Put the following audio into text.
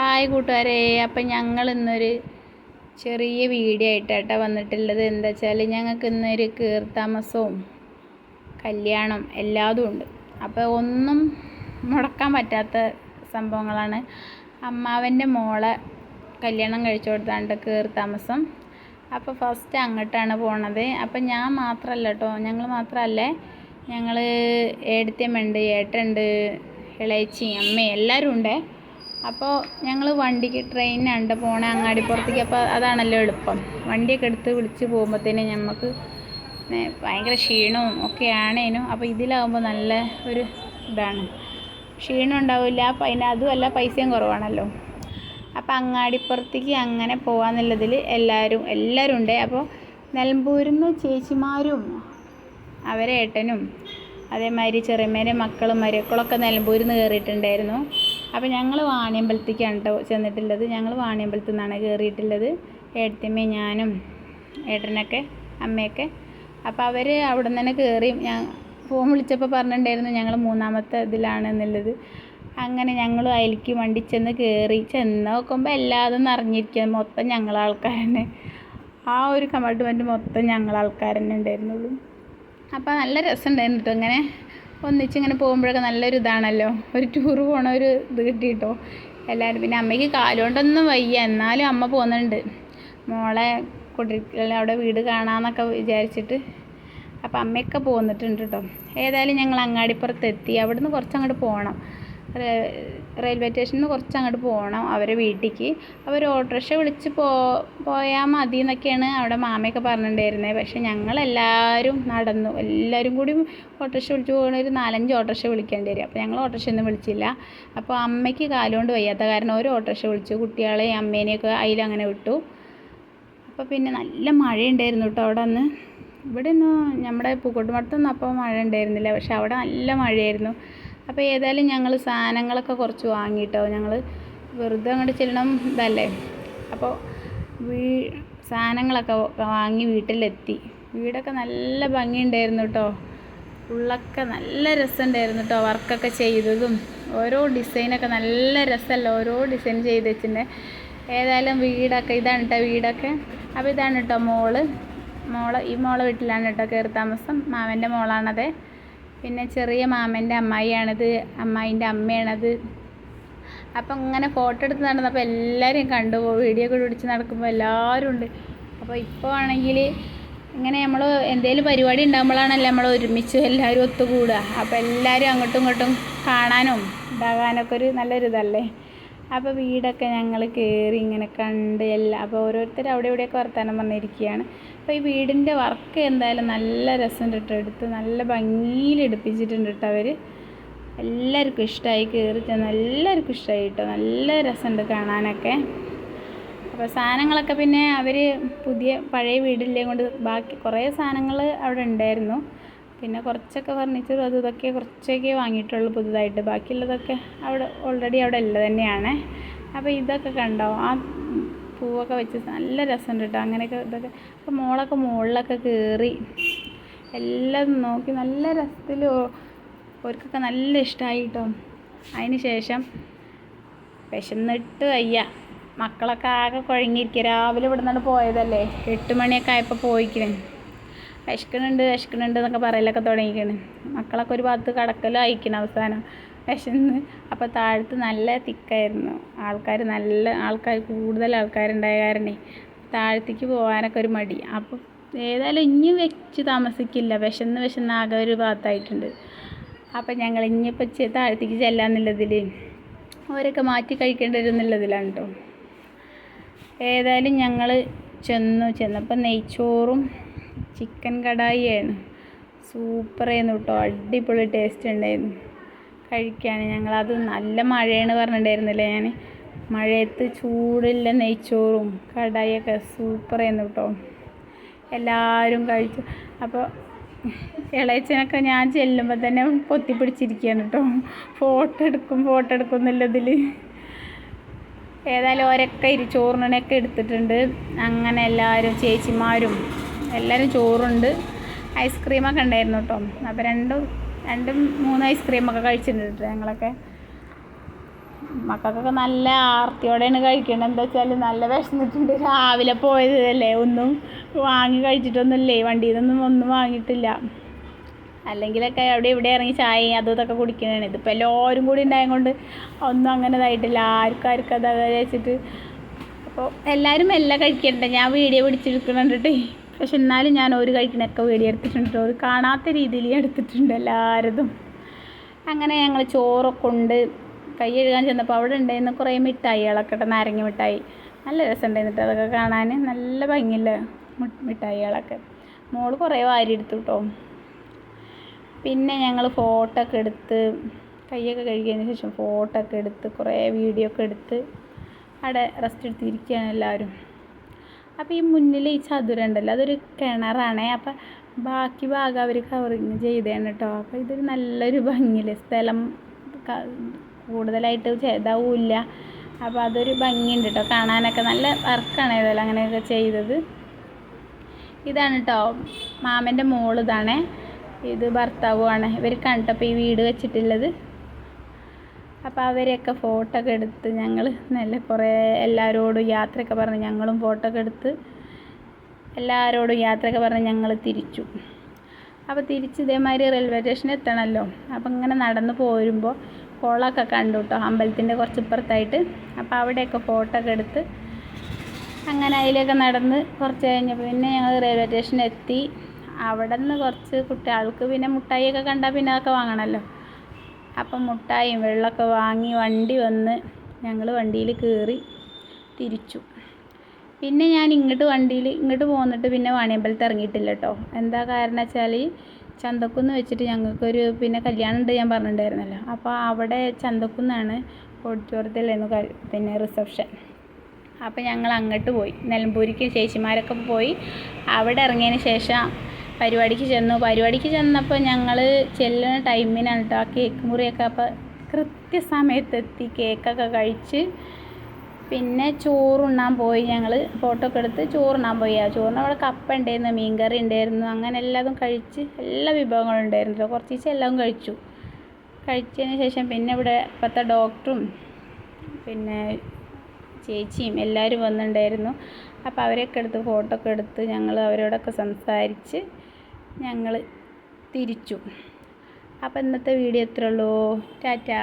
Hi കൂട്ടുകാരെ. അപ്പം ഞങ്ങൾ ഇന്നൊരു ചെറിയ വീഡിയോ ആയിട്ടാട്ടോ വന്നിട്ടുള്ളത്. എന്താ വെച്ചാൽ ഞങ്ങൾക്ക് ഇന്നൊരു കീർത്താമസവും കല്യാണം എല്ലാതും ഉണ്ട്. അപ്പോൾ ഒന്നും മുടക്കാൻ പറ്റാത്ത സംഭവങ്ങളാണ്. അമ്മാവന്റെ മോളെ കല്യാണം കഴിച്ചു കൊടുത്താണ്ട് കീർത്താമസം. അപ്പോൾ ഫസ്റ്റ് അങ്ങോട്ടാണ് പോണത്. അപ്പം ഞാൻ മാത്രമല്ല കേട്ടോ ഞങ്ങൾ മാത്രമല്ലേ. ഞങ്ങൾ ഏടത്തിയമ്മയുണ്ട് ഏട്ടുണ്ട് ഇളയച്ചി അമ്മ എല്ലാവരും ഉണ്ട്. അപ്പോൾ ഞങ്ങൾ വണ്ടിക്ക് ട്രെയിനിനാണ്ട് പോണ അങ്ങാടിപ്പുറത്തേക്ക്. അപ്പോൾ അതാണല്ലോ എളുപ്പം. വണ്ടിയൊക്കെ എടുത്ത് വിളിച്ച് പോകുമ്പോഴത്തേനും നമുക്ക് ഭയങ്കര ക്ഷീണവും ഒക്കെ ആണേനും. അപ്പോൾ ഇതിലാവുമ്പോൾ നല്ല ഒരു ഇതാണ്. ക്ഷീണം ഉണ്ടാവില്ല. അപ്പം അതിന് അതുമല്ല പൈസയും കുറവാണല്ലോ. അപ്പോൾ അങ്ങാടിപ്പുറത്തേക്ക് അങ്ങനെ പോകാമെന്നുള്ളതിൽ എല്ലാവരും എല്ലാവരും ഉണ്ട്. അപ്പോൾ നിലമ്പൂരിൽ ചേച്ചിമാരും അവരെ ഏട്ടനും അതേമാതിരി ചെറിയമ്മേന്റെ മക്കളും മരുക്കളൊക്കെ നിലമ്പൂരിൽ നിന്ന് കയറിയിട്ടുണ്ടായിരുന്നു അപ്പോൾ ഞങ്ങൾ വാണിയമ്പലത്തേക്കാണ് കേട്ടോ ചെന്നിട്ടുള്ളത്? ഞങ്ങൾ വാണിയമ്പലത്തിൽ നിന്നാണ് കയറിയിട്ടുള്ളത് ഏട്ടത്തിയമ്മയും ഞാനും ഏട്ടനൊക്കെ അമ്മയൊക്കെ. അപ്പോൾ അവർ അവിടെ നിന്ന് തന്നെ കയറി ഞാൻ ഫോൺ വിളിച്ചപ്പോൾ പറഞ്ഞിട്ടുണ്ടായിരുന്നു ഞങ്ങൾ മൂന്നാമത്തെ ഇതിലാണ് എന്നുള്ളത്. അങ്ങനെ ഞങ്ങൾ അതിലേക്ക് വണ്ടി ചെന്ന് കയറി ചെന്ന് നോക്കുമ്പോൾ എല്ലാതും നിറഞ്ഞിരിക്കുക മൊത്തം ഞങ്ങൾ ആൾക്കാർ ആ ഒരു കമ്പാർട്ട്മെന്റ് മൊത്തം തന്നെ ഉണ്ടായിരുന്നുള്ളൂ. അപ്പോൾ നല്ല രസമുണ്ടായിരുന്നു കേട്ടോ ഇങ്ങനെ ഒന്നിച്ച് ഇങ്ങനെ പോകുമ്പോഴൊക്കെ നല്ലൊരു ഇതാണല്ലോ. ഒരു ടൂർ പോണ ഒരു ഇത് കിട്ടിയിട്ടോ. എല്ലാവരും പിന്നെ അമ്മയ്ക്ക് കാലുകൊണ്ടൊന്നും വയ്യ. എന്നാലും അമ്മ പോകുന്നുണ്ട് മോളെ കുടിരിക്കൽ അവിടെ വീട് കാണാമെന്നൊക്കെ വിചാരിച്ചിട്ട്. അപ്പോൾ അമ്മയൊക്കെ പോന്നിട്ടുണ്ട് കേട്ടോ ഏതായാലും ഞങ്ങൾ അങ്ങാടിപ്പുറത്ത് എത്തി അവിടുന്ന് കുറച്ചങ്ങോട്ട് പോകണം റെയിൽവേ സ്റ്റേഷനിൽ നിന്ന് കുറച്ച് അങ്ങോട്ട് പോകണം അവരെ വീട്ടിലേക്ക് അവർ ഓട്ടോറിക്ഷ വിളിച്ച് പോ പോയാൽ മതി എന്നൊക്കെയാണ് അവിടെ മാമയൊക്കെ പറഞ്ഞിട്ടുണ്ടായിരുന്നത് പക്ഷേ ഞങ്ങളെല്ലാവരും നടന്നു. എല്ലാവരും കൂടി ഓട്ടോറിക്ഷ വിളിച്ച് പോകണ ഒരു നാലഞ്ച് ഓട്ടോറിക്ഷ വിളിക്കേണ്ടി വരും. അപ്പോൾ ഞങ്ങൾ ഓട്ടോറിക്ഷ ഒന്നും വിളിച്ചില്ല. അപ്പോൾ അമ്മയ്ക്ക് കാലുകൊണ്ട് വയ്യാത്ത കാരണം ഒരു ഓട്ടോറിക്ഷ വിളിച്ചു. കുട്ടികളെയും അമ്മേനെയൊക്കെ അതിലങ്ങനെ വിട്ടു. അപ്പോൾ പിന്നെ നല്ല മഴയുണ്ടായിരുന്നു കേട്ടോ അവിടെ അന്ന്. ഇവിടെ ഒന്നും നമ്മുടെ പൂക്കോട്ടുമടത്തൊന്നും അപ്പോൾ മഴ ഉണ്ടായിരുന്നില്ല. പക്ഷെ അവിടെ നല്ല മഴയായിരുന്നു. അപ്പോൾ ഏതായാലും ഞങ്ങൾ സാധനങ്ങളൊക്കെ കുറച്ച് വാങ്ങിയിട്ടോ ഞങ്ങൾ വെറുതെ അങ്ങോട്ട് ചെല്ലണം ഇതല്ലേ. അപ്പോൾ വീ സാധനങ്ങളൊക്കെ വാങ്ങി വീട്ടിലെത്തി. വീടൊക്കെ നല്ല ഭംഗിയുണ്ടായിരുന്നു കേട്ടോ ഉള്ളൊക്കെ നല്ല രസമുണ്ടായിരുന്നു കേട്ടോ വർക്കൊക്കെ ചെയ്തതും. ഓരോ ഡിസൈനൊക്കെ നല്ല രസമല്ല ഓരോ ഡിസൈൻ ചെയ്ത് വെച്ചിട്ടുണ്ട്. ഏതായാലും വീടൊക്കെ ഇതാണ് കേട്ടോ വീടൊക്കെ. അപ്പോൾ ഇതാണ് കേട്ടോ മോൾ. മോൾ ഈ മോളെ വീട്ടിലാണ് കേട്ടോ കയറി താമസം. മാമന്റെ മോളാണത്. പിന്നെ ചെറിയ മാമന്റെ അമ്മായിയാണിത് അമ്മായിന്റെ അമ്മയാണത്. അപ്പം ഇങ്ങനെ ഫോട്ടോ എടുത്ത് നടന്നപ്പോൾ എല്ലാവരും കണ്ടു. വീഡിയോ കൂടി പിടിച്ച് നടക്കുമ്പോൾ എല്ലാവരും ഉണ്ട്. അപ്പോൾ ഇപ്പോൾ ആണെങ്കിൽ ഇങ്ങനെ നമ്മൾ എന്തെങ്കിലും പരിപാടി ഉണ്ടാകുമ്പോഴാണല്ലോ നമ്മൾ ഒരുമിച്ച് എല്ലാവരും ഒത്തുകൂടുക. അപ്പോൾ എല്ലാവരും അങ്ങോട്ടും ഇങ്ങോട്ടും കാണാനും ഇതാകാനൊക്കെ ഒരു നല്ലൊരു ഇതല്ലേ അപ്പോൾ വീടൊക്കെ ഞങ്ങൾ കയറി ഇങ്ങനെ കണ്ട് എല്ലാം അപ്പോൾ ഓരോരുത്തർ അവിടെ ഇവിടെയൊക്കെ വർത്തമാനം പറഞ്ഞിരിക്കുകയാണ് അപ്പോൾ ഈ വീടിന്റെ വർക്ക് എന്തായാലും നല്ല രസമുണ്ട് കേട്ടോ എടുത്ത് നല്ല ഭംഗിയിൽ എടുപ്പിച്ചിട്ടുണ്ട് കേട്ടോ അവർ എല്ലാവർക്കും ഇഷ്ടമായി കയറി എല്ലാവർക്കും ഇഷ്ടമായി കേട്ടോ നല്ല രസമുണ്ട് കാണാനൊക്കെ. അപ്പോൾ സാധനങ്ങളൊക്കെ പിന്നെ അവർ പുതിയ പഴയ വീടില്ലേ കൊണ്ട് ബാക്കി കുറേ സാധനങ്ങൾ അവിടെ ഉണ്ടായിരുന്നു. പിന്നെ കുറച്ചൊക്കെ ഫർണിച്ചർ അതും ഇതൊക്കെ കുറച്ചൊക്കെ വാങ്ങിയിട്ടുള്ളൂ പുതുതായിട്ട്. ബാക്കിയുള്ളതൊക്കെ അവിടെ ഓൾറെഡി അവിടെ ഉള്ളത് തന്നെയാണ്. അപ്പോൾ ഇതൊക്കെ കണ്ടോ? ആ പൂവൊക്കെ വെച്ച് നല്ല രസമുണ്ട് കേട്ടോ അങ്ങനെയൊക്കെ ഇതൊക്കെ അപ്പോൾ മോളൊക്കെ മുകളിലൊക്കെ കയറി എല്ലാം നോക്കി നല്ല രസത്തിൽ അവർക്കൊക്കെ നല്ല ഇഷ്ടമായി കേട്ടോ അതിന് ശേഷം വിശന്നിട്ട് വയ്യ. മക്കളൊക്കെ ആകെ കുഴങ്ങിയിരിക്കുക രാവിലെ ഇവിടെ നിന്നാണ് പോയതല്ലേ? എട്ട് മണിയൊക്കെ ആയപ്പോൾ പോയിക്കണേ. വിശക്കണുണ്ട് വിശക്കണുണ്ട് എന്നൊക്കെ പറയലൊക്കെ തുടങ്ങിക്കണ് മക്കളൊക്കെ ഒരു ഭാഗത്ത് കടക്കലും അയക്കണം അവസാനം. വിശന്ന് അപ്പോൾ താഴത്ത് നല്ല തിക്കായിരുന്നു. ആൾക്കാർ നല്ല ആൾക്കാർ കൂടുതൽ ആൾക്കാരുണ്ടായ കാരണേ താഴത്തേക്ക് പോകാനൊക്കെ ഒരു മടി. അപ്പോൾ ഏതായാലും ഇനി വെച്ച് താമസിക്കില്ല. വിശന്ന് വിശന്ന് ആകെ ഒരു ഭാഗത്തായിട്ടുണ്ട്. അപ്പം ഞങ്ങൾ ഇനിയിപ്പോൾ താഴത്തേക്ക് ചെല്ലാന്നുള്ളതിൽ അവരൊക്കെ മാറ്റി കഴിക്കേണ്ടി വരും എന്നുള്ളതിലാണ് കേട്ടോ ഏതായാലും ഞങ്ങൾ ചെന്നു. ചെന്നപ്പോൾ നെയ്ച്ചോറും ചിക്കൻ കടായിയാണ്. സൂപ്പറായിരുന്നു കേട്ടോ. അടിപൊളി ടേസ്റ്റ് ഉണ്ടായിരുന്നു. കഴിക്കാൻ ഞങ്ങളത് നല്ല മഴയാണ് പറഞ്ഞിട്ടുണ്ടായിരുന്നില്ലേ ഞാൻ മഴയത്ത് ചൂടില്ല നെയ്ച്ചോറും കടായിയൊക്കെ സൂപ്പറായിരുന്നു കേട്ടോ. എല്ലാവരും കഴിച്ചു. അപ്പോൾ ഇളയച്ചനൊക്കെ ഞാൻ ചെല്ലുമ്പോൾ തന്നെ പൊത്തിപ്പിടിച്ചിരിക്കുകയാണ് കേട്ടോ. ഫോട്ടോ എടുക്കും ഫോട്ടോ എടുക്കും എന്നുള്ളതിൽ ഏതായാലും ഓരൊക്കെ ഇരി ചോറിനൊക്കെ എടുത്തിട്ടുണ്ട്. അങ്ങനെ എല്ലാവരും ചേച്ചിമാരും എല്ലാവരും ചോറുണ്ട്. ഐസ്ക്രീമൊക്കെ ഉണ്ടായിരുന്നു കേട്ടോ. അപ്പോൾ രണ്ടും രണ്ടും മൂന്ന് ഐസ്ക്രീമൊക്കെ കഴിച്ചിട്ടുണ്ട് ഞങ്ങളൊക്കെ. മക്കൾക്കൊക്കെ നല്ല ആർത്തിയോടെയാണ് കഴിക്കുന്നത് എന്താ വെച്ചാൽ നല്ല വിശന്നിട്ടുണ്ട്. രാവിലെ പോയതല്ലേ ഒന്നും വാങ്ങി കഴിച്ചിട്ടൊന്നുമില്ലേ? വണ്ടിയിൽ നിന്നൊന്നും ഒന്നും വാങ്ങിയിട്ടില്ല. അല്ലെങ്കിലൊക്കെ അവിടെ ഇവിടെ ഇറങ്ങി ചായ അതും ഇതൊക്കെ കുടിക്കണതാണ്. ഇതിപ്പോൾ എല്ലാവരും കൂടി ഉണ്ടായതുകൊണ്ട് ഒന്നും അങ്ങനെ ഇതായിട്ടില്ല. ആർക്കും ആർക്കും അതാ വെച്ചിട്ട് അപ്പോൾ എല്ലാവരും എല്ലാം കഴിക്കണ്ട ഞാൻ വീഡിയോ പിടിച്ചെടുക്കണുണ്ടിട്ടേ പക്ഷെ എന്നാലും ഞാൻ ഒരു കഴിക്കണൊക്കെ വീഡിയോ എടുത്തിട്ടുണ്ട് ഒരു കാണാത്ത രീതിയിൽ എടുത്തിട്ടുണ്ട് എല്ലാവരതും അങ്ങനെ ഞങ്ങൾ ചോറൊക്കെ ഉണ്ട് കൈ കഴുകാൻ ചെന്നപ്പോൾ അവിടെ ഉണ്ടായിരുന്ന കുറേ മിഠായികളൊക്കെ ഇട്ട് നാരങ്ങ മിഠായി. നല്ല രസമുണ്ടായിരുന്നു അതൊക്കെ കാണാൻ. നല്ല ഭംഗിയില്ല മിഠായികളൊക്കെ. മോൾ കുറേ വാരി എടുത്തു കേട്ടോ. പിന്നെ ഞങ്ങൾ ഫോട്ടോ ഒക്കെ എടുത്ത് കൈയൊക്കെ കഴുകിയതിന് ശേഷം ഫോട്ടോ ഒക്കെ എടുത്ത് കുറേ വീഡിയോ ഒക്കെ എടുത്ത് അവിടെ റെസ്റ്റ് എടുത്തിരിക്കുകയാണ് എല്ലാവരും. അപ്പോൾ ഈ മുന്നിൽ ഈ ചതുരം ഉണ്ടല്ലോ അതൊരു കിണറാണേ. അപ്പം ബാക്കി ഭാഗം അവർ കവറിങ് ചെയ്തതാണ് കേട്ടോ അപ്പോൾ ഇതൊരു നല്ലൊരു ഭംഗിയില്ലേ? സ്ഥലം കൂടുതലായിട്ട് ചെയ്താവില്ല അപ്പോൾ അതൊരു ഭംഗിയുണ്ട് കേട്ടോ കാണാനൊക്കെ നല്ല വർക്കാണ് ഏതായാലും അങ്ങനെയൊക്കെ ചെയ്തത്. ഇതാണ് കേട്ടോ മാമന്റെ മോൾ ഇത് ഭർത്താവുമാണ് ഇവർ കണ്ടപ്പോൾ ഈ വീട് വെച്ചിട്ടുള്ളത്. അപ്പോൾ അവരെയൊക്കെ ഫോട്ടോ ഒക്കെ എടുത്ത് ഞങ്ങൾ നല്ല കുറേ എല്ലാവരോടും യാത്രയൊക്കെ പറഞ്ഞ് ഞങ്ങളും ഫോട്ടോ ഒക്കെ എടുത്ത് എല്ലാവരോടും യാത്രയൊക്കെ പറഞ്ഞ് ഞങ്ങൾ തിരിച്ചു. അപ്പോൾ തിരിച്ച് ഇതേമാതിരി റെയിൽവേ സ്റ്റേഷനിൽ എത്തണമല്ലോ അപ്പോൾ ഇങ്ങനെ നടന്ന് പോരുമ്പോൾ കുളമൊക്കെ കണ്ടു കേട്ടോ അമ്പലത്തിന്റെ കുറച്ച് ഇപ്പുറത്തായിട്ട്. അപ്പോൾ അവിടെയൊക്കെ ഫോട്ടോ ഒക്കെ എടുത്ത് അങ്ങനെ അതിലൊക്കെ നടന്ന് കുറച്ച് കഴിഞ്ഞപ്പോൾ പിന്നെ ഞങ്ങൾ റെയിൽവേ സ്റ്റേഷനിൽ എത്തി. അവിടെ നിന്ന് കുറച്ച് കുട്ടികൾക്ക് പിന്നെ മുട്ടായിയൊക്കെ കണ്ടാൽ പിന്നെ അതൊക്കെ വാങ്ങണമല്ലോ അപ്പം മുട്ടായും വെള്ളമൊക്കെ വാങ്ങി വണ്ടി വന്ന് ഞങ്ങൾ വണ്ടിയിൽ കയറി തിരിച്ചു. പിന്നെ ഞാൻ ഇങ്ങോട്ട് വണ്ടിയിൽ ഇങ്ങോട്ട് പോന്നിട്ട് പിന്നെ വാണിയമ്പലത്ത് ഇറങ്ങിയിട്ടില്ല കേട്ടോ. എന്താ കാരണം വെച്ചാൽ ചന്തക്കുന്ന് വെച്ചിട്ട് ഞങ്ങൾക്കൊരു പിന്നെ കല്യാണം ഉണ്ട് ഞാൻ പറഞ്ഞിട്ടുണ്ടായിരുന്നല്ലോ. അപ്പോൾ അവിടെ ചന്തക്കുന്നാണ് ഓഡിറ്റോറിയത്തിലായിരുന്നു പിന്നെ റിസപ്ഷൻ. അപ്പോൾ ഞങ്ങൾ അങ്ങോട്ട് പോയി. നിലമ്പൂരിക്ക് ചേച്ചിമാരൊക്കെ പോയി. അവിടെ ഇറങ്ങിയതിന് ശേഷം പരിപാടിക്ക് ചെന്നു. പരിപാടിക്ക് ചെന്നപ്പോൾ ഞങ്ങൾ ചെല്ലുന്ന ടൈമിനാണ് കേട്ടോ ആ കേക്ക് മുറിയൊക്കെ. അപ്പോൾ കൃത്യസമയത്തെത്തി കേക്കൊക്കെ കഴിച്ച് പിന്നെ ചോറുണ്ണാൻ പോയി ഞങ്ങൾ ഫോട്ടോ ഒക്കെ എടുത്ത് ചോറുണ്ണാൻ പോയി. ആ ചോറിന് അവിടെ കപ്പ ഉണ്ടായിരുന്നു മീൻകറി ഉണ്ടായിരുന്നു. അങ്ങനെ എല്ലാതും കഴിച്ച് എല്ലാ വിഭവങ്ങളും ഉണ്ടായിരുന്നു കുറച്ച് ദിവസം എല്ലാം കഴിച്ചു. കഴിച്ചതിന് ശേഷം പിന്നെ ഇവിടെ ഇപ്പോഴത്തെ ഡോക്ടറും പിന്നെ ചേച്ചിയും എല്ലാവരും വന്നിട്ടുണ്ടായിരുന്നു. അപ്പോൾ അവരെയൊക്കെ എടുത്ത് ഫോട്ടോ ഒക്കെ എടുത്ത് ഞങ്ങൾ അവരോടൊക്കെ സംസാരിച്ച് ഞങ്ങൾ തിരിച്ചു. അപ്പോൾ ഇന്നത്തെ വീഡിയോ ഇത്രയുള്ളൂ. ടാറ്റാ.